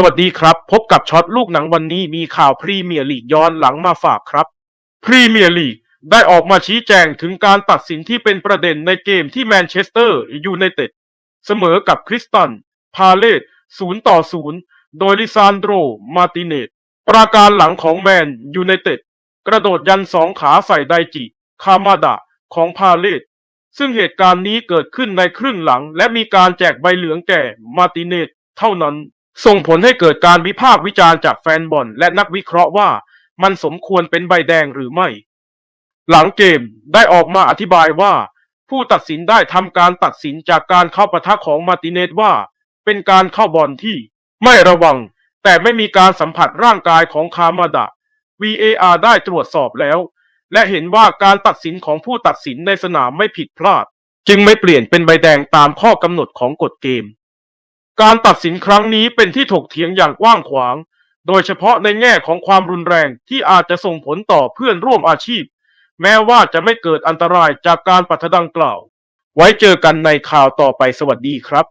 สวัสดีครับ พบกับช็อตลูกหนังวันนี้มีข่าวพรีเมียร์ลีกย้อนหลังมาฝากครับ พรีเมียร์ลีกได้ออกมาชี้แจงถึงการตัดสินที่เป็นประเด็นในเกมที่แมนเชสเตอร์ยูไนเต็ดเสมอกับคริสตัน พาเลต0ต่อ0โดยลิซานโดรมาติเนตปราการหลังของแมนยูไนเต็ดกระโดดยันสองขาใส่ไดจิคามาดะของพาเลตซึ่งเหตุการณ์นี้เกิดขึ้นในครึ่งหลัง และมีการแจกใบเหลืองแก่มาติเนตเท่านั้น ส่งผลให้เกิดการวิพากษ์วิจารณ์จากแฟนบอลและนักวิเคราะห์ว่ามันสมควรเป็นใบแดงหรือไม่ หลังเกมได้ออกมาอธิบายว่า ผู้ตัดสินได้ทำการตัดสินจากการเข้าปะทะของมาติเนสว่า เป็นการเข้าบอลที่ ไม่ระวัง แต่ไม่มีการสัมผัสร่างกายของคามาดะ VAR ได้ตรวจสอบแล้ว และเห็นว่าการตัดสินของผู้ตัดสินในสนามไม่ผิดพลาด จึงไม่เปลี่ยนเป็นใบแดงตามข้อกำหนดของกฎเกม การตัดสินครั้งนี้เป็นที่ถกเถียงอย่างกว้างขวาง โดยเฉพาะในแง่ของความรุนแรงที่อาจจะส่งผลต่อเพื่อนร่วมอาชีพ แม้ว่าจะไม่เกิดอันตรายจากการปัทดังกล่าว ไว้เจอกันในข่าวต่อไปสวัสดีครับ